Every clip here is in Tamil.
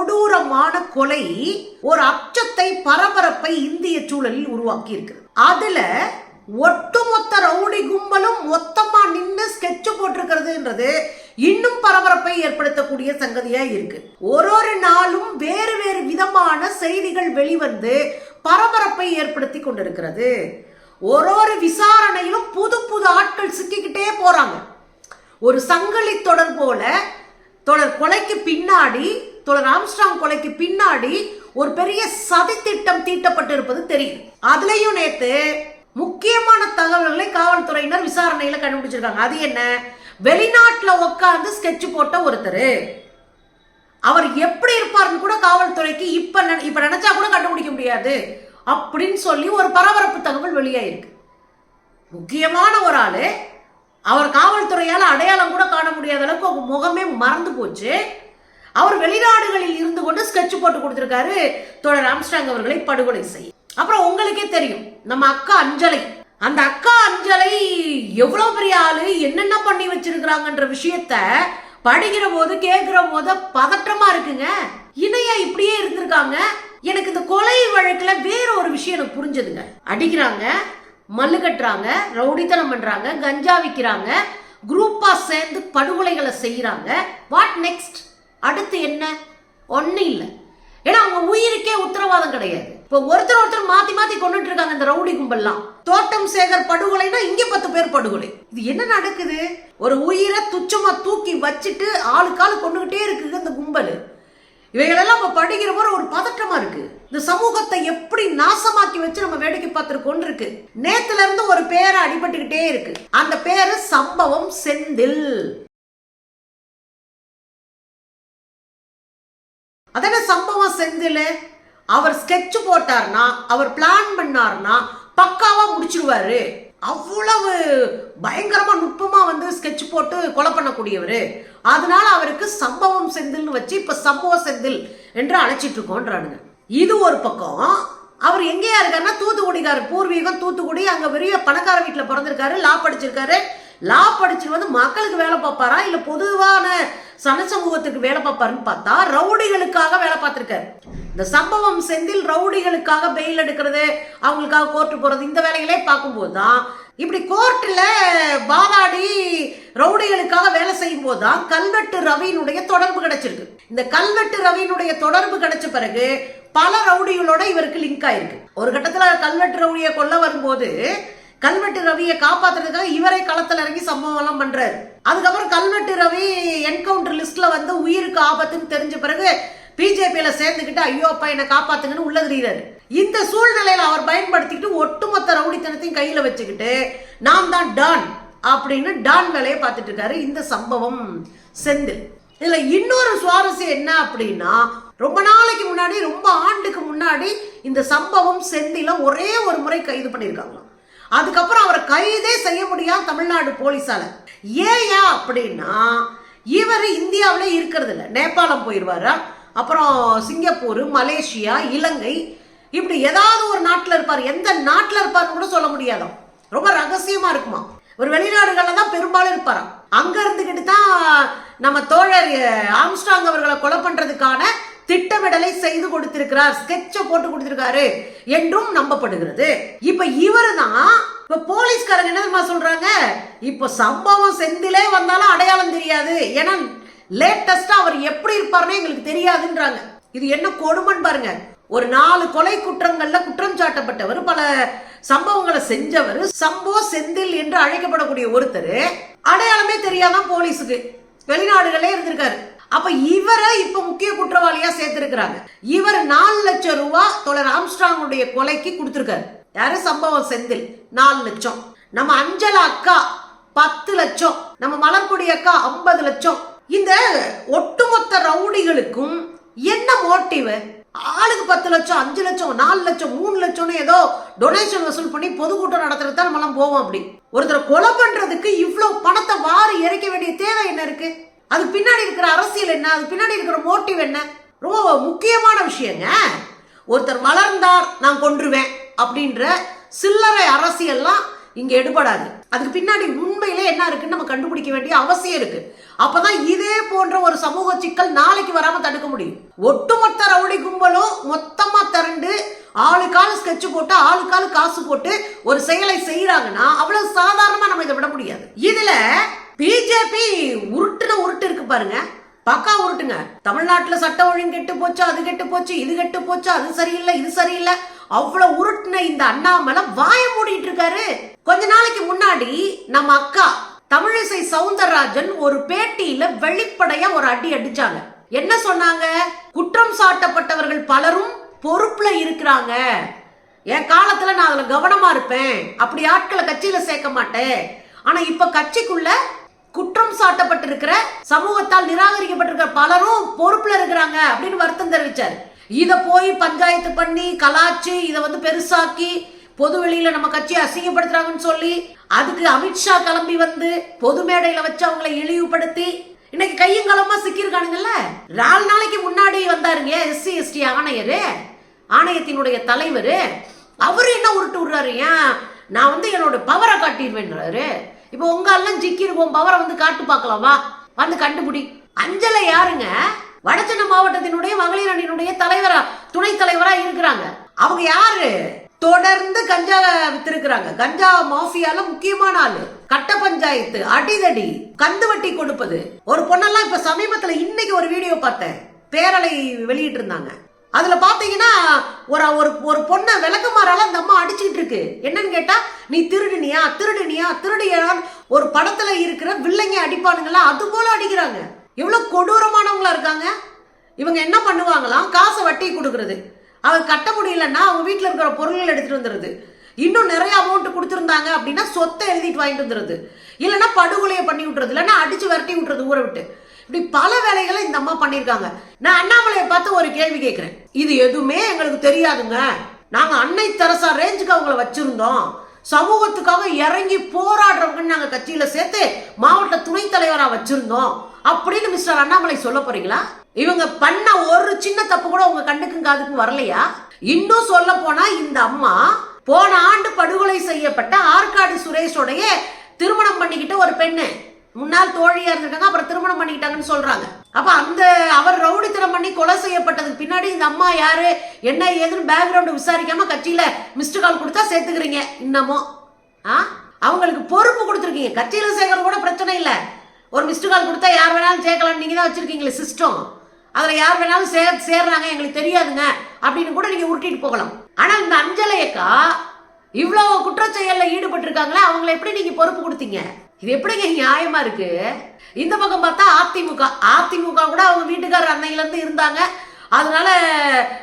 கொடூரமான கொலை ஒரு அச்சத்தை பரபரப்பை இந்திய சூழலில் உருவாக்கி இருக்கிறது அதுல ஒட்டுமொத்த ரவுடி கும்பலும் மொத்தமா நின்று ஸ்கெட்ச் போட்டிருக்கிறதுன்றது இன்னும் பரபரப்பை ஏற்படுத்தக்கூடிய சங்கதியா இருக்கு. ஒரு ஒரு நாளும் வேறு வேறு விதமான செய்திகள் வெளிவந்து பரபரப்பை ஏற்படுத்தி கொண்டிருக்கிறது. ஒரு ஒரு விசாரணையிலும் புது புது ஆட்கள் சிக்கிக்கிட்டே போறாங்க. ஒரு சங்கலி தொடர் போல தொடர் கொலைக்கு பின்னாடி தோழர் ஆம்ஸ்டாங் கொலைக்கு பின்னாடி ஒரு பெரிய சதித்திட்டம் தீட்டப்பட்டிருப்பது தெரியும் அதுலயும் நேத்து முக்கியமான தகவல்களை காவல்துறையினர் விசாரணையில கண்டுபிடிச்சிருக்காங்க. அது என்ன? வெளிநாட்டுல உட்காந்து ஸ்கெட்ச் போட்ட ஒருத்தர். அவர் எப்படி இருப்பார்னு கூட காவல்துறைக்கு இப்ப நினை- இப்ப நினைச்சா கூட கண்டுபிடிக்க முடியாது. அப்படின்னு சொல்லி ஒரு பரபரப்பு தகவல் வெளியாயிருக்கு. முக்கியமான ஒரு ஆளு அவர் காவல்துறையால் அடையாளம் கூட காண முடியாத அளவுக்கு அவங்க முகமே மறந்து போச்சு. அவர் வெளிநாடுகளில் இருந்து கொண்டு ஸ்கெட்ச் போட்டு கொடுத்திருக்காரு. தொடர் ஆம்ஸ்டாங் அவர்களை படுகொலை செய்ய. அப்புறம் உங்களுக்கே தெரியும் நம்ம அக்கா அஞ்சலை. அந்த அக்கா அஞ்சலை எவ்வளவு பெரிய ஆளு என்னென்ன பண்ணி வச்சிருக்கிறாங்கன்ற விஷயத்த படிக்கிற போது கேட்கிற போது பதற்றமா இருக்குங்க. இணையா இப்படியே இருந்திருக்காங்க. எனக்கு இந்த கொலை வழக்குல வேற ஒரு விஷயம் எனக்கு புரிஞ்சதுங்க. அடிக்கிறாங்க மல்லு கட்டுறாங்க ரவுடித்தனம் பண்றாங்க கஞ்சா விற்கிறாங்க குரூப்பா சேர்ந்து படுகொலைகளை செய்யறாங்க வாட் நெக்ஸ்ட் அடுத்து என்ன? ஒன்றும் இல்லை. ஏன்னா அவங்க உயிருக்கே உத்தரவாதம் கிடையாது. இப்போ ஒருத்தர் ஒருத்தர் மாத்தி மாத்தி கொண்டுட்டு இருக்காங்க இந்த ரவுடி கும்பல்லாம். தோட்டம் சேகர் படுகொலைனா இங்க பத்து பேர் படுகொலை. இது என்ன நடக்குது? ஒரு உயிரை துச்சமா தூக்கி வச்சுட்டு ஆளுக்காளு கொண்டுகிட்டே இருக்குது இந்த கும்பல். இவைகளெல்லாம் நம்ம படிக்கிற போது ஒரு பதட்டமா இருக்கு. இந்த சமூகத்தை எப்படி நாசமாக்கி வச்சு நம்ம வேடிக்கை பார்த்துருக்கோன்னு இருக்கு நேத்துல இருந்து ஒரு பேரை அடிபட்டுக்கிட்டே இருக்கு. அந்த பேரு சம்பவம் செந்தில். அதான சம்பவம் செந்தில் அவர் ஸ்கெட்ச் போட்டார்னா அவர் பிளான் பண்ணார்னா பக்காவாக முடிச்சிருவாரு. அவ்வளவு பயங்கரமா நுட்பமா வந்து ஸ்கெட்ச் போட்டு கொலை பண்ணக்கூடியவர். அதனால அவருக்கு சம்பவம் செந்தில்னு வச்சு இப்ப சம்பவ செந்தில் என்று அழைச்சிட்டு இருக்கோன்றானுங்க. இது ஒரு பக்கம். அவர் எங்கேயா இருக்காருன்னா தூத்துக்குடிக்காரர். பூர்வீகம் தூத்துக்குடி அங்க பெரிய பணக்கார வீட்டில் பிறந்திருக்காரு லா படிச்சிருக்காரு. லா படிச்சுட்டு வந்து மக்களுக்கு வேலை பார்ப்பாரா? இல்லை பொதுவான சன சமூகத்துக்கு வேலை பார்ப்பாருன்னு பார்த்தா ரவுடிகளுக்காக வேலை பார்த்துருக்காரு. இந்த சம்பவம் செந்தில் ரவுடிகளுக்காக பெயில் எடுக்கிறது அவங்களுக்காக கோர்ட்டு போகிறது இந்த வேலைகளே பார்க்கும்போது தான் இப்படி கோர்ட்டில் வாதாடி ரவுடிகளுக்காக வேலை செய்யும் போது தான் கல்வெட்டு ரவியினுடைய தொடர்பு கிடைச்சிருக்கு. இந்த கல்வெட்டு ரவியினுடைய தொடர்பு கிடைச்ச பிறகு பல ரவுடிகளோட இவருக்கு லிங்க் ஆயிருக்கு. ஒரு கட்டத்தில் கல்வெட்டு ரவுடியை கொல்ல வரும்போது கல்வெட்டு ரவியை காப்பாத்துறதுக்காக இவரே களத்துல இறங்கி சம்பவம் எல்லாம் பண்றாரு. அதுக்கப்புறம் கல்வெட்டு ரவி என்கவுண்டர் லிஸ்ட்ல வந்து உயிருக்கு ஆபத்துன்னு தெரிஞ்ச பிறகு பிஜேபியில சேர்ந்துக்கிட்டு ஐயோ அப்பா என்னை காப்பாத்துங்கன்னு உள்ள தெரியுறாரு. இந்த சூழ்நிலையில அவர் பயன்படுத்திக்கிட்டு ஒட்டுமொத்த ரவுடித்தனத்தையும் கையில வச்சுக்கிட்டு நாம் தான் டான் அப்படின்னு டான் வேலையை பார்த்துட்டு இருக்காரு. இந்த சம்பவம் செந்தில். இதுல இன்னொரு சுவாரஸ்யம் என்ன அப்படின்னா ரொம்ப நாளைக்கு முன்னாடி ரொம்ப ஆண்டுக்கு முன்னாடி இந்த சம்பவம் செந்தில ஒரே ஒரு முறை கைது பண்ணியிருக்காங்களாம். அதுக்கப்புறம் அவரை கைதே செய்ய முடியாது தமிழ்நாடு போலீஸால. ஏயா அப்படின்னா இவர் இந்தியாவில் இருக்கிறது இல்லை நேபாளம் போயிடுவாரா அப்புறம் சிங்கப்பூர் மலேசியா இலங்கை இப்படி ஏதாவது ஒரு நாட்டில் இருப்பார். எந்த நாட்டில் இருப்பார்னு கூட சொல்ல முடியாதாம் ரொம்ப ரகசியமாக இருக்குமா? ஒரு வெளிநாடுகளில் தான் பெரும்பாலும் இருப்பாராம். அங்கே இருந்துக்கிட்டு தான் நம்ம தோழர் ஆம்ஸ்டாங் அவர்களை கொலை பண்ணுறதுக்கான திட்டமிடலை செய்து கொடுத்திருக்கிறார் ஸ்கெட்சை போட்டு கொடுத்திருக்காரு என்றும் நம்பப்படுகிறது. இப்ப இவரு தான் இப்ப போலீஸ்காரங்க என்ன தெரியுமா சொல்றாங்க? இப்ப சம்பவம் செந்திலே வந்தாலும் அடையாளம் தெரியாது. ஏன்னா லேட்டஸ்டா அவர் எப்படி இருப்பாருன்னு எங்களுக்கு தெரியாதுன்றாங்க. இது என்ன கொடுமன் பாருங்க. ஒரு நாலு கொலை குற்றங்கள்ல குற்றம் சாட்டப்பட்டவர் பல சம்பவங்களை செஞ்சவர் சம்போ செந்தில் என்று அழைக்கப்படக்கூடிய ஒருத்தர் அடையாளமே தெரியாதான் போலீஸுக்கு. வெளிநாடுகளே இருந்திருக்காரு. அப்ப இவரை இப்ப முக்கிய குற்றவாளியா சேர்த்திருக்கிறாங்க. இவர் நாலு லட்சம் ரூபா தொடர் ஆம்ஸ்ட்ராங்குடைய கொலைக்கு கொடுத்துருக்காரு. யாரு? சம்பவம் செந்தில். நாலு லட்சம். நம்ம அஞ்சலா அக்கா பத்து லட்சம். நம்ம மலர்கொடி அக்கா ஐம்பது லட்சம். இந்த ஒட்டுமொத்த ரவுடிகளுக்கும் என்ன மோட்டிவ்? ஆளுக்கு பத்து லட்சம் அஞ்சு லட்சம் நாலு லட்சம் மூணு லட்சம்னு ஏதோ டொனேஷன் வசூல் பண்ணி பொதுக்கூட்டம் நடத்துறது தான் நம்மளாம் போவோம் அப்படி. ஒருத்தரை கொலை பண்றதுக்கு இவ்வளவு பணத்தை வாரி இறைக்க வேண்டிய தேவை என்ன இருக்கு? அதுக்கு பின்னாடி இருக்கிற அரசியல் என்ன? அதுக்கு பின்னாடி இருக்கிற மோட்டிவ் என்ன? ரொம்ப முக்கியமான விஷயங்க. ஒருத்தர் வளர்ந்தார் நான் கொன்றுவேன் அப்படின்ற சில்லறை அரசியல்லாம் இங்க எடுபடாது. அதுக்கு பின்னாடி உண்மையிலே என்ன இருக்குன்னு நம்ம கண்டுபிடிக்க வேண்டிய அவசியம் இருக்கு. அப்பதான் இதே போன்ற ஒரு சமூக சிக்கல் நாளைக்கு வராம தடுக்க முடியும். ஒட்டுமொத்த ரவுடி கும்பலும் மொத்தமா திரண்டு ஆளுக்கால் ஸ்கெட்ச் போட்டு ஆளுக்கால் காசு போட்டு ஒரு செயலை செய்யறாங்கன்னா அவ்வளவு சாதாரணமா நம்ம இதை விட முடியாது. இதுல பிஜேபி உருட்டுன உருட்டு இருக்கு பாருங்க. பக்கா உருட்டுங்க. தமிழ்நாட்டுல சட்ட ஒழுங்கு கெட்டு போச்சு அது கெட்டு போச்சு இது கெட்டு போச்சு அது சரியில்லை இது சரியில்லை. அவ்வளவு உருட்டுன இந்த அண்ணாமலை வாய மூடிட்டு இருக்காரு. கொஞ்ச நாளைக்கு முன்னாடி நம்ம அக்கா தமிழிசை சவுந்தரராஜன் ஒரு பேட்டியில வெளிப்படையா ஒரு அடி அடிச்சாங்க. என்ன சொன்னாங்க? குற்றம் சாட்டப்பட்டவர்கள் பலரும் பொறுப்புல இருக்கிறாங்க. என் காலத்துல நான் அதுல கவனமா இருப்பேன். அப்படி ஆட்களை கட்சியில சேர்க்க மாட்டேன். ஆனா இப்ப கட்சிக்குள்ள சாட்டப்பட்டிருக்கிற சமூகத்தால் நிராகரிக்கப்பட்டிருக்கிற பலரும் பொறுப்புல இருக்கிறாங்க அப்படின்னு வருத்தம் தெரிவிச்சார். இதை போய் பஞ்சாயத்து பண்ணி கலாச்சி இதை வந்து பெருசாக்கி பொது வெளியில நம்ம கட்சியை அசிங்கப்படுத்துறாங்கன்னு சொல்லி அதுக்கு அமித்ஷா கிளம்பி வந்து பொது மேடையில வச்சு அவங்களை இழிவுபடுத்தி இன்னைக்கு கையும் சிக்கியிருக்கானுங்கல்ல? நாலு நாளைக்கு முன்னாடி வந்தாருங்க எஸ்சி எஸ்டி ஆணையர் ஆணையத்தினுடைய தலைவர். அவரு என்ன உருட்டு விடுறாரு ஏன்? நான் வந்து என்னோட பவரை காட்டிடுவேன்றாரு. இப்போ உங்கெல்லாம் எல்லாம் ஜிக்கிருக்கோம் பவரை வந்து காட்டு பார்க்கலாமா வந்து கண்டுபிடி. அஞ்சலை யாருங்க? வடச்சென்னை மாவட்டத்தினுடைய மகளிர் அணியினுடைய தலைவரா துணை தலைவரா இருக்கிறாங்க. அவங்க யாரு? தொடர்ந்து கஞ்சா வித்திருக்கிறாங்க. கஞ்சா மாஃபியால முக்கியமான ஆளு. கட்ட பஞ்சாயத்து அடிதடி கந்து வட்டி கொடுப்பது. ஒரு பொண்ணெல்லாம் இப்ப சமீபத்துல இன்னைக்கு ஒரு வீடியோ பார்த்தேன். பேரலை வெளியிட்டு இருந்தாங்க அதில் பார்த்தீங்கன்னா ஒரு ஒரு ஒரு பொண்ணை விளக்குமாறால அந்த அம்மா அடிச்சுக்கிட்டு இருக்கு. என்னன்னு கேட்டால் நீ திருடுனியா? திருடுனியா? திருடியான்னு ஒரு படத்தில் இருக்கிற வில்லைங்க அடிப்பானுங்களா? அது போல அடிக்கிறாங்க. எவ்வளோ கொடூரமானவங்களா இருக்காங்க. இவங்க என்ன பண்ணுவாங்களாம்? காசை வட்டி கொடுக்கறது. அவங்க கட்ட முடியலன்னா அவங்க வீட்டில் இருக்கிற பொருள்கள் எடுத்துகிட்டு வந்துடுது இன்னும் நிறைய அமௌண்ட் கொடுத்துருந்தாங்க அப்படின்னா சொத்தை எழுதிட்டு வாங்கிட்டு வந்துடுது இல்லைன்னா படுகொலையை பண்ணி விட்டுறது. இல்லைன்னா அடிச்சு விரட்டி விட்டுறது ஊரை விட்டு. இப்படி பல வேலைகளை இந்த அம்மா பண்ணியிருக்காங்க. நான் அண்ணாமலையை பார்த்து ஒரு கேள்வி கேட்குறேன். இது எதுவுமே எங்களுக்கு தெரியாதுங்க. நாங்கள் அன்னை தெரசா ரேஞ்சுக்கு அவங்கள வச்சிருந்தோம். சமூகத்துக்காக இறங்கி போராடுறவங்கன்னு நாங்கள் கட்சியில் சேர்த்து மாவட்ட துணைத் தலைவராக வச்சிருந்தோம். அப்படின்னு மிஸ்டர் அண்ணாமலை சொல்ல போறீங்களா? இவங்க பண்ண ஒரு சின்ன தப்பு கூட உங்க கண்ணுக்கும் காதுக்கும் வரலையா? இன்னும் சொல்ல போனா இந்த அம்மா போன ஆண்டு படுகொலை செய்யப்பட்ட ஆற்காடு சுரேஷோடைய திருமணம் பண்ணிக்கிட்ட ஒரு பெண்ணு. முன்னாள் தோழியா இருந்திருக்காங்க அப்புறம் திருமணம் பண்ணிக்கிட்டாங்கன்னு சொல்றாங்க. அப்ப அந்த அவர் ரவுடித்தனம் பண்ணி கொலை செய்யப்பட்டதுக்கு பின்னாடி இந்த அம்மா யாரு என்ன ஏதுன்னு பேக்ரவுண்ட் விசாரிக்காம கட்சியில மிஸ்டு கால் கொடுத்தா சேர்த்துக்கிறீங்க. இன்னமும் ஆ? அவங்களுக்கு பொறுப்பு கொடுத்துருக்கீங்க. கட்சியில சேர்க்கறது கூட பிரச்சனை இல்லை. ஒரு மிஸ்டு கால் கொடுத்தா யார் வேணாலும் சேர்க்கலாம் நீங்க தான் வச்சிருக்கீங்களே சிஸ்டம் அதுல யார் வேணாலும் சே சேர்றாங்க எங்களுக்கு தெரியாதுங்க. அப்படின்னு கூட நீங்க உருட்டிட்டு போகலாம். ஆனா இந்த அஞ்சலையக்கா இவ்வளவு குற்றச்செயல்ல ஈடுபட்டிருக்காங்களே அவங்களை எப்படி நீங்க பொறுப்பு கொடுத்தீங்க? இது எப்படிங்க நியாயமா இருக்கு? இந்த பக்கம் பார்த்தா அதிமுக. அதிமுக கூட அவங்க வீட்டுக்காரர் அன்னையிலேருந்து இருந்தாங்க. அதனால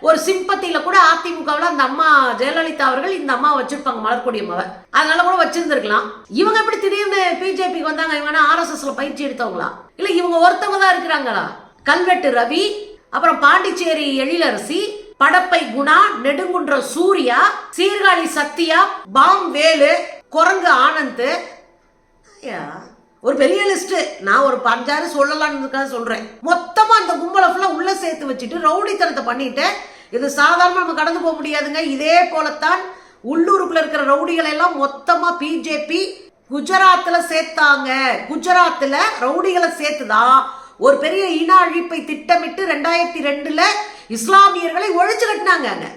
ஒரு சிம்பத்தியில கூட அதிமுகவில் அந்த அம்மா ஜெயலலிதா அவர்கள் இந்த அம்மா வச்சிருப்பாங்க மலர்கொடி அம்மாவை. அதனால கூட வச்சிருந்திருக்கலாம். இவங்க எப்படி திடீர்னு பிஜேபிக்கு வந்தாங்க? இவங்க ஆர்எஸ்எஸ்ல பயிற்சி எடுத்தவங்களா? இல்ல இவங்க ஒருத்தவங்க தான் இருக்கிறாங்களா? கல்வெட்டு ரவி அப்புறம் பாண்டிச்சேரி எழிலரசி படப்பை குணா நெடுங்குன்ற சூர்யா சீர்காழி சத்யா பாம் வேலு குரங்கு ஆனந்த் ஒரு பெரிய லிஸ்ட் நான் ஒரு பஞ்சாறு சொல்லலான்னு சொல்றேன். மொத்தமா அந்த கும்பலை ஃபுல்லாக உள்ள சேர்த்து வச்சுட்டு ரவுடித்தனத்தை பண்ணிட்டு இது சாதாரணமாக நம்ம கடந்து போக முடியாதுங்க. இதே போலத்தான் உள்ளூருக்குள்ள இருக்கிற ரவுடிகளை எல்லாம் மொத்தமா பிஜேபி குஜராத்தில் சேர்த்தாங்க. குஜராத்தில் ரவுடிகளை சேர்த்துதான் ஒரு பெரிய இன அழிப்பை திட்டமிட்டு ரெண்டாயிரத்தி ரெண்டுல இஸ்லாமியர்களை ஒழிச்சு கட்டினாங்க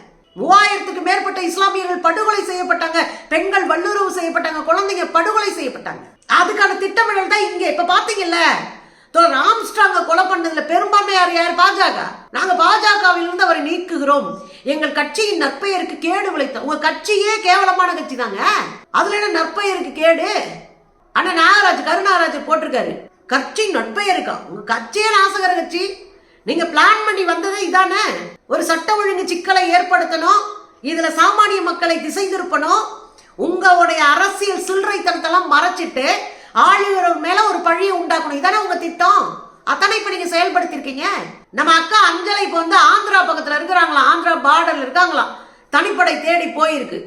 மூவாயிரத்துக்கு மேற்பட்ட இஸ்லாமியர்கள் படுகொலை செய்யப்பட்டாங்க. பெண்கள் வல்லுறவு செய்யப்பட்டாங்க. குழந்தைங்க படுகொலை செய்யப்பட்டாங்க. அதுக்கான திட்டமிடல் தான் இங்க. இப்ப பாத்தீங்கல்ல தோழர் ஆம்ஸ்ட்ராங்க கொலை பண்ணதுல பெரும்பான்மையார் யார்? பாஜக. நாங்க பாஜகவில் இருந்து அவரை நீக்குகிறோம். எங்கள் கட்சியின் நற்பெயருக்கு கேடு விளைத்த உங்க கட்சியே கேவலமான கட்சி தாங்க. அதுல என்ன நற்பெயருக்கு கேடு? அண்ணா நாகராஜ் கருநாகராஜ் போட்டிருக்காரு. கட்சி நட்பெயருக்கா உங்க கட்சியே நாசகர கட்சி. நீங்க பிளான் பண்ணி வந்தது இதானே. ஒரு சட்ட ஒழுங்கு சிக்கலை ஏற்படுத்தணும். இதுல சாமானிய மக்களை திசை திருப்பணும். உங்களுடைய அரசியல் சில்லறைத்தனத்தெல்லாம் மறைச்சிட்டு ஆளுநர் மேல ஒரு பழியை உண்டாக்கணும். இதானே உங்க திட்டம்? அத்தனை இப்ப நீங்க செயல்படுத்திருக்கீங்க? நம்ம அக்கா அஞ்சலை இப்ப வந்து ஆந்திரா பக்கத்துல இருக்கிறாங்களா? ஆந்திரா பார்டர்ல இருக்காங்களா? தனிப்படை தேடி போயிருக்கு.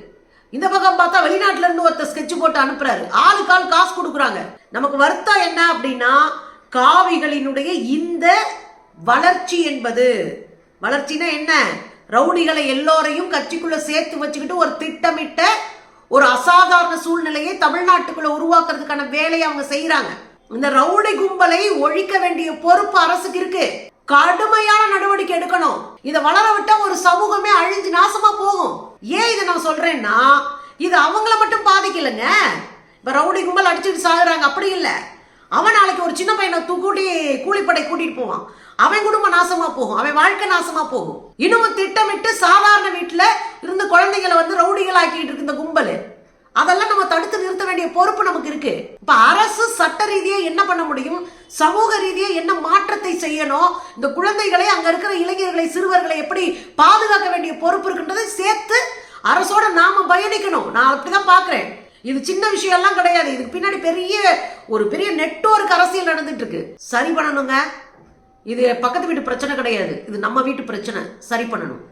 இந்த பக்கம் பார்த்தா வெளிநாட்டுல இருந்து ஒருத்தர் ஸ்கெட்ச் போட்டு அனுப்புறாரு. ஆளுக்கு ஆள் காசு கொடுக்குறாங்க. நமக்கு வருத்தம் என்ன அப்படின்னா காவிகளினுடைய இந்த வளர்ச்சி என்பது. வளர்ச்சினா என்ன? ரவுடிகளை எல்லோரையும் கட்சிக்குள்ள சேர்த்து வச்சுக்கிட்டு ஒரு திட்டமிட்ட ஒரு அசாதாரண சூழ்நிலையை தமிழ்நாட்டுக்குள்ள உருவாக்குறதுக்கான வேலையை அவங்க செய்யறாங்க இந்த ரவுடி கும்பலை ஒழிக்க வேண்டிய பொறுப்பு அரசுக்கு இருக்கு. கடுமையான நடவடிக்கை எடுக்கணும். இதை வளர விட்டா ஒரு சமூகமே அழிஞ்சு நாசமா போகும். ஏன் இதை நான் சொல்றேன்னா இது அவங்கள மட்டும் பாதிக்கலைங்க. இப்ப ரவுடி கும்பல் அடிச்சுட்டு சாகுறாங்க. அப்படி இல்லை. அவன் நாளைக்கு ஒரு சின்ன பையனை தூக்கூட்டி கூலிப்படை கூட்டிட்டு போவான். அவன் குடும்பம் நாசமா போகும். அவன் வாழ்க்கை நாசமா போகும். இன்னமும் திட்டமிட்டு சாதாரண வீட்டுல இருந்து குழந்தைகளை வந்து ரவுடிகள் ஆக்கிட்டு இருக்கு இந்த கும்பல். அதெல்லாம் நம்ம தடுத்து நிறுத்த வேண்டிய பொறுப்பு நமக்கு இருக்கு. இப்ப அரசு சட்ட ரீதியா என்ன பண்ண முடியும்? சமூக ரீதியா என்ன மாற்றத்தை செய்யணும்? இந்த குழந்தைகளை அங்க இருக்கிற இளைஞர்களை சிறுவர்களை எப்படி பாதுகாக்க வேண்டிய பொறுப்பு இருக்குன்றதை சேர்த்து அரசோட நாம பயணிக்கணும். நான் அப்படிதான் பாக்குறேன். இது சின்ன விஷயம் எல்லாம் கிடையாது. இதுக்கு பின்னாடி பெரிய ஒரு பெரிய நெட்வொர்க் அரசியல் நடந்துட்டு இருக்கு சரி பண்ணணுங்க. இது பக்கத்து வீட்டு பிரச்சனை கிடையாது. இது நம்ம வீட்டு பிரச்சனை. சரி பண்ணணும்.